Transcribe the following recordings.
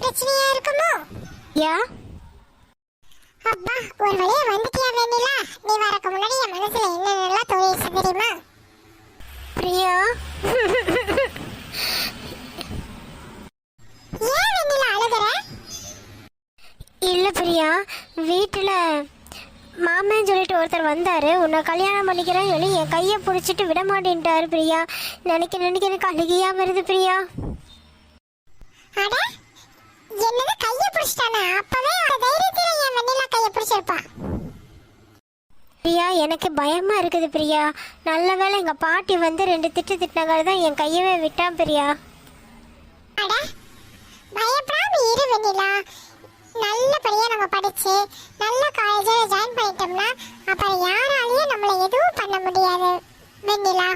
பிரச்சனையா இருக்குமோ? யா? அப்பா ஒரு வழியா வந்துட்டியா வெண்ணிலா நீ வரக்கு முன்னாடி என் மனசுல என்னென்னலாம் தோணிச்சு தெரியுமா? பிரியா? ஏன் வெண்ணிலா அழுகுற? இல்லை பிரியா வீட்டில் மாமன் சொல்லிட்டு ஒருத்தர் வந்தார். உன்னை கல்யாணம் பண்ணிக்கிறேன்னு சொல்லி என் கையை பிடிச்சிட்டு விட மாட்டேன்ட்டாரு பிரியா. நினைக்க நினைக்க எனக்கு அழுகையா வருது பிரியா அட என்னது கைய பிடிச்சிட்டானா அப்பவே அவ தைரியத்துல என் வெண்ணிலா கைய பிடிச்சிருப்பா. பிரியா எனக்கு பயமா இருக்குது பிரியா. நல்ல வேளை எங்க பாட்டி வந்து ரெண்டு திட்டு திட்டினதால தான் என் கையவே விட்டான் பிரியா. அட பயப்படாம இரு வெண்ணிலா. நல்லபடியா நம்ம படிச்சு நல்ல காலேஜ்ல ஜாயின் பண்ணிட்டோம்னா அப்புறம் யாராலையும் நம்மள எதுவும் பண்ண முடியாது. வெண்ணிலா.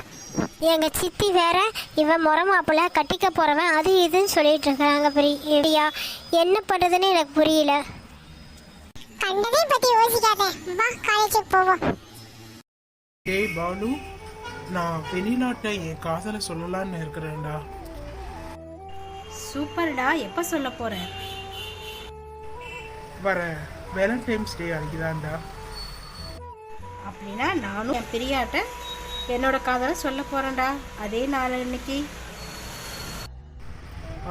எங்க சித்தி வேற இவன் முறை மாப்பிள்ள கட்டிக்க போறவன் அது இதுன்னு சொல்லிட்டு இருக்காங்க பிரியா. என்ன பண்றதுன்னு எனக்கு புரியல. கண்டதை பத்தி யோசிக்காத. வா காலேஜுக்கு போவோம். ஏய் பாலு நான் வெளிநாட்டை என் காதலை சொல்லலான்னு இருக்கிறேன்டா. சூப்பர்டா எப்போ சொல்ல போற? வர வேலண்டைன்ஸ் டே அன்னைக்குதான்டா. அப்படின்னா நானும் என் பிரியாட்ட என்னோட காதலை சொல்ல போறேன்டா. அதே நாள் இன்னைக்கு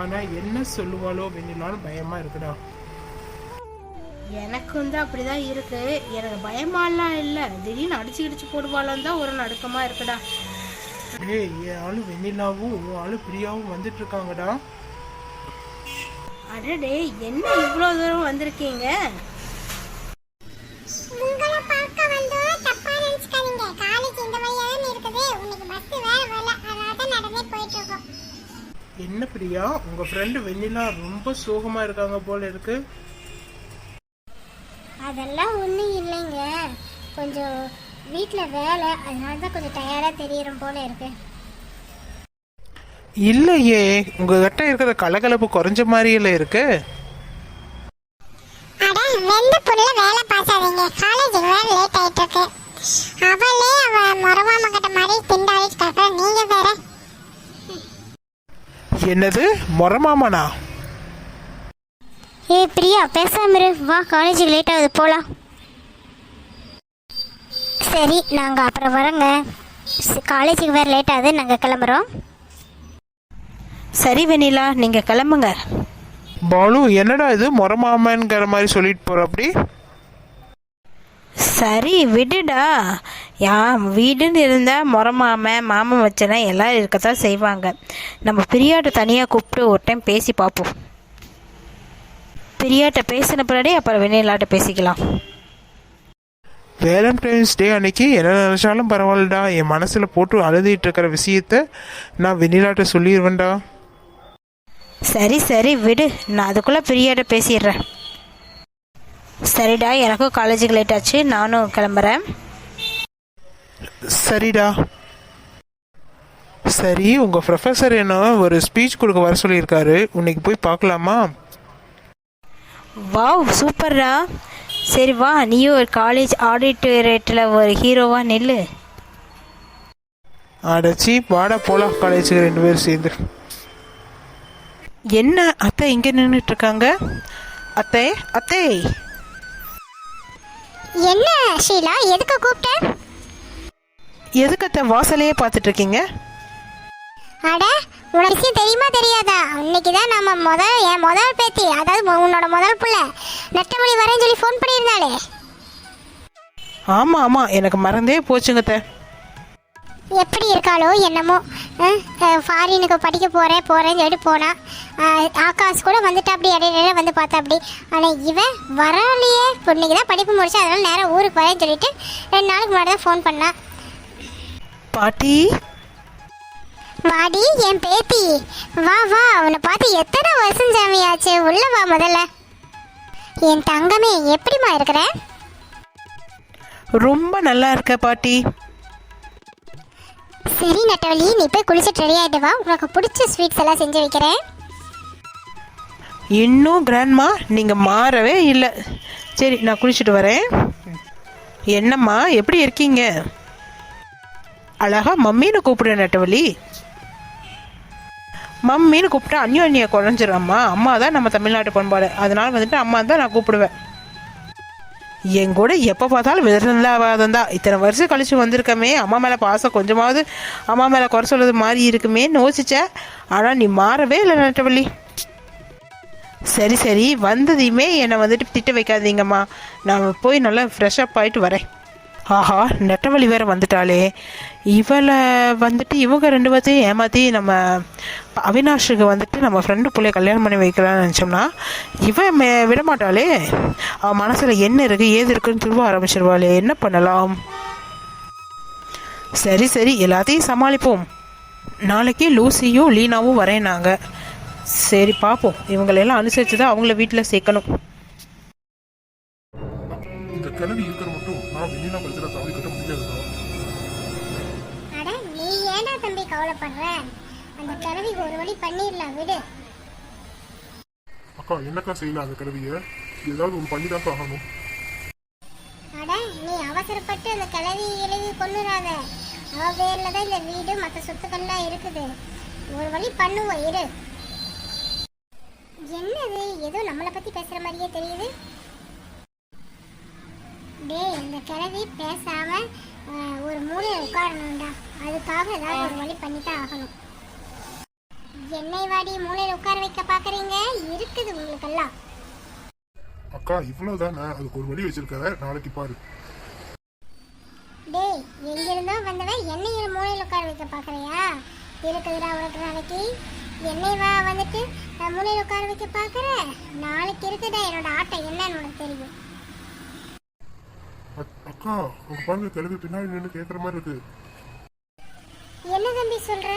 ஆனா என்ன சொல்லுவாளோ வெண்ணிலான்னு பயமா இருக்குடா. எனக்கு வந்து அப்படிதான் இருக்கு. எனக்கு பயமாலாம் இல்லை. திடீர்னு அடிச்சு இடிச்சு போடுவாளான்னு தான் ஒரு நடுக்கமா இருக்குடா. டேய் என் ஆளு வெண்ணிலாவும் உன் ஆளு பிரியாவும் வந்துட்டு இருக்காங்கடா அடடே என்ன இவ்வளோ தூரம் வந்திருக்கீங்க? என்ன பிரியா? உங்க ஃப்ரெண்டு வெண்ணிலா ரொம்ப சோகமா இருக்காங்க போல இருக்கு. அதெல்லாம் ஒன்றும் இல்லைங்க. கொஞ்சம் வீட்டில் வேலை அதனால தான் கொஞ்சம் டயர்டாக தெரியறோம் போல இருக்கு. இல்லையே உங்ககிட்ட இருக்கிற கலகலப்பு குறைஞ்ச மாதிரியில இருக்கு. அட வெந்த புள்ள வேலை பார்க்காதீங்க. காலேஜுக்கு வேற லேட் ஆயிட்டு இருக்கு. அவளே அவ மரமாம கிட்ட மாதிரி திண்டாடிட்டு நீங்க வேற. என்னது? மொரமாமனா ஏய் பிரியா பேசாம இரு. வா காலேஜுக்கு லேட் ஆகுது. போகலாம் சரி நாங்கள் அப்புறம் வரோங்க. காலேஜுக்கு வேறு லேட் ஆகுது. நாங்கள் கிளம்புறோம். சரி வெண்ணிலா நீங்க கிளம்புங்க. பாலு என்னடா இது? மொரமாமன்கிற மாதிரி சொல்லிட்டு போற அப்படி? சரி விடுடா. யா வீடுன்னு இருந்தால் முறமாமன் மாமன் வச்சனா எல்லாம் இருக்கத்தான் செய்வாங்க. நம்ம பிரியாட்ட தனியாக கூப்பிட்டு ஒரு டைம் பேசி பார்ப்போம் பிரியாட்ட பேசின பின்னாடி அப்புறம் வெண்ணிலாட்ட பேசிக்கலாம். வேலண்டைன்ஸ் டே அன்னைக்கு என்ன நினைச்சாலும் பரவாயில்லடா. என் மனசுல போட்டு அழுதிட்டு இருக்கிற விஷயத்த நான் வெண்ணிலாட்ட சொல்லிடுவேன்டா சரி சரி விடு. நான் அதுக்குள்ளே பிரியாட்ட பேசிடுறேன். சரிடா எனக்கும் காலேஜுக்கு லேட் ஆச்சு. நானும் கிளம்புறேன். சரிடா. சரி உங்க ப்ரொஃபஸர் என்ன ஒரு ஸ்பீச் கொடுக்க வர சொல்லியிருக்காரு. இன்னைக்கு போய் பார்க்கலாமா? வாவ் சூப்பர்டா சரி வா நீயும் ஒரு காலேஜ் ஆடிட்டோரியேட்டில் ஒரு ஹீரோவா நில்லு. அடச்சி வாடா போலாம் காலேஜுக்கு ரெண்டு பேரும் சேர்ந்து. என்ன அத்தை இங்க நின்றுட்டு இருக்காங்க அத்தை அத்தை. என்ன ஷீலா எதுக்கு கூப்பிட்ட எதுக்கு அத்தை வாசலையே பார்த்துட்டு இருக்கீங்க அட உனக்கு விஷயம் தெரியுமா தெரியாதா? இன்னைக்கு தான் நம்ம முதல் என் முதல் பேத்தி அதாவது உன்னோட முதல் புள்ள நெட்டமொழி வரேன்னு சொல்லி ஃபோன் பண்ணியிருந்தாளே. ஆமா ஆமா எனக்கு மறந்தே போச்சுங்க அத்தை. எப்படி இருக்காளோ என்னமோ ஃபாரினுக்கு படிக்க போகிறேன் போகிறேன்னு சொல்லிட்டு போனா. அஹ், ஆகாஷ் கூட வந்துட்டு அப்படி இடையில வந்து பார்த்தா அப்படி. ஆனால் இவன் வரலையே இன்னைக்கு தான் படிப்பு முடிச்சு அதனால நேரம் ஊருக்கு வரேன்னு சொல்லிட்டு ரெண்டு நாளுக்கு முன்னாடி தான் ஃபோன் பண்ணா. பாட்டி வாடி என் பேத்தி. வா வா உன்னை பார்த்து எத்தனை வருஷம் சாமியாச்சு? உள்ள வா முதல்ல. என் தங்கமே எப்படிம்மா இருக்கிற? ரொம்ப நல்லா இருக்க பாட்டி. சரி நட்டவழி நீ போய் குளிச்சுட்டு ரெடி ஆகிட்டு வா. உனக்கு பிடிச்ச ஸ்வீட்ஸ் எல்லாம் செஞ்சு வைக்கிறேன். இன்னும் கிராண்ட்மா நீங்க மாறவே இல்லை. சரி நான் குளிச்சுட்டு வரேன். என்னம்மா எப்படி இருக்கீங்க? அழகா மம்மின்னு கூப்பிடுற நட்டவழி மம்மின்னு கூப்பிட்டா அந்யோன்ய குறைஞ்சிடம்மா அம்மா தான் நம்ம தமிழ்நாட்டு பண்பாடு. அதனால வந்துட்டு அம்மா தான் நான் கூப்பிடுவேன். என் கூட எப்போ பார்த்தாலும் விருந்தாவாதம் தான் இத்தனை வருஷம் கழிச்சு வந்திருக்கமே. அம்மா மேலே பாசம் கொஞ்சமாவது அம்மா மேலே குறை சொல்கிறது மாதிரி இருக்குமேன்னு யோசிச்சேன். ஆனால் நீ மாறவே இல்லை நட்டவள்ளி. சரி சரி. வந்ததையுமே என்னை வந்துட்டு திட்ட வைக்காதீங்கம்மா. நான் போய் நல்லா ஃப்ரெஷ்ஷப் ஆகிட்டு வரேன். ஆஹா நெட்டவழி வேற வந்துட்டாளே. இவளை வந்துட்டு இவங்க ரெண்டு பேர்த்தையும் ஏமாற்றி நம்ம அவினாஷுக்கு வந்துட்டு நம்ம ஃப்ரெண்டு பிள்ளைய கல்யாணம் பண்ணி வைக்கலாம்னு நினச்சோம்னா இவன் மே விடமாட்டாளே. அவன் மனசில் என்ன இருக்குது ஏது இருக்குன்னு திரும்ப ஆரம்பிச்சிருவாளே. என்ன பண்ணலாம்? சரி சரி எல்லாத்தையும் சமாளிப்போம். நாளைக்கு லூசியும் லீனாவும் வரேனாங்க சரி பார்ப்போம் இவங்களெல்லாம் அனுசரித்து தான் அவங்கள வீட்டில் சேர்க்கணும். கிழவி இருக்கிற மட்டும் நான் வெளியில கல்ச்சரை தாலி கட்ட முடியாதுதான் அட நீ ஏன்டா தம்பி கவலைப்படுற? அந்த கிழவி ஒரு வழி பண்ணிடலாம் விடு. அக்கா என்னக்கா செய்யலாம் அந்த கிழவிய ஏதாவது ஒன்று பண்ணி தான் ஆகணும். அட நீ அவசரப்பட்டு அந்த கிழவி எழுதி கொண்டுறாத அவ பேர்ல தான் இந்த வீடு மற்ற சொத்துக்கள்லாம் இருக்குது. ஒரு வழி பண்ணுவோம் இரு. என்னது? ஏதோ நம்மளை பத்தி பேசுற மாதிரியே தெரியுது. டேய் இந்த கிழவி பேசாம ஒரு மூலையில உட்காரணும்டா. அதுக்காக ஏதாவது ஒரு வழி பண்ணித்தான் ஆகணும். என்னை வாடி மூலையில உட்கார வைக்க பாக்குறீங்க? இருக்குது உங்களுக்கெல்லாம். அக்கா இவ்வளவுதானே? அதுக்கு ஒரு வழி வச்சிருக்காரு நாளைக்கு பாரு. டேய் எங்கிருந்தோ வந்தவன் என்னைய மூலையில் உட்கார வைக்க பார்க்கறியா இருக்குதுடா உனக்கு நாளைக்கு. என்னை வா வந்துட்டு நான் மூலையில் உட்கார வைக்க பார்க்குற நாளைக்கு இருக்குடா என்னோட ஆட்டம் என்னன்னு உனக்கு தெரியும். அக்கா உங்க பாருங்க கிழவி பின்னாடி நின்று கேட்குற மாதிரி இருக்கு. என்ன தம்பி சொல்ற?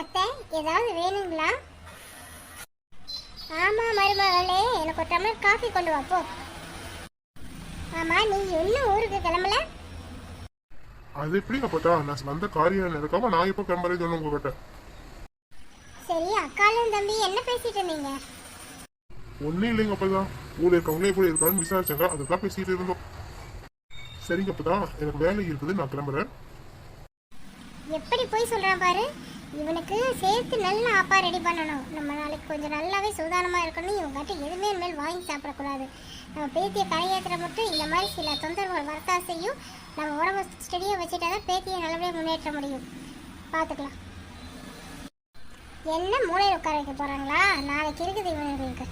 அத்தை ஏதாவது வேணுங்களா? ஆமா மருமகளே எனக்கு ஒரு டம்ளர் காஃபி கொண்டு வா போ. ஆமா நீ இன்னும் ஊருக்கு கிளம்பல? அது எப்படி அப்பதா நான் வந்த காரியம் நடக்காம நான் எப்போ கிளம்புறேன்னு சொன்ன உங்ககிட்ட. சரி அக்காலும் தம்பி என்ன பேசிட்டு இருந்தீங்க? ஒன்றும் இல்லைங்க அப்பதான் ஊரில் இருக்கவங்களே எப்படி இருக்கான்னு விசாரிச்சாங்க. அதை தான் பேசிட்டு இருந்தோம். சரிங்க அப்பதான் எனக்கு வேலை இருக்குது. நான் கிளம்புறேன். எப்படி போய் சொல்றான் பாரு? இவனுக்கு சேர்த்து நல்ல ஆப்பா ரெடி பண்ணணும். நம்ம நாளைக்கு கொஞ்சம் நல்லாவே சுதானமாக இருக்கணும் இவங்ககிட்ட எதுவுமே மேல் வாங்கி சாப்பிடக்கூடாது. நம்ம பேத்தியை கரையேற்றுற மட்டும் இந்த மாதிரி சில தொந்தரவுகள் வரத்தா செய்யும் நம்ம உடம்பு ஸ்டெடியாக வச்சுட்டா தான் பேத்தியை நல்லபடியாக முன்னேற்ற முடியும். பார்த்துக்கலாம் என்ன மூளையில் உட்கார வைக்க போகிறாங்களா நாளைக்கு இருக்குது இவனுக்கு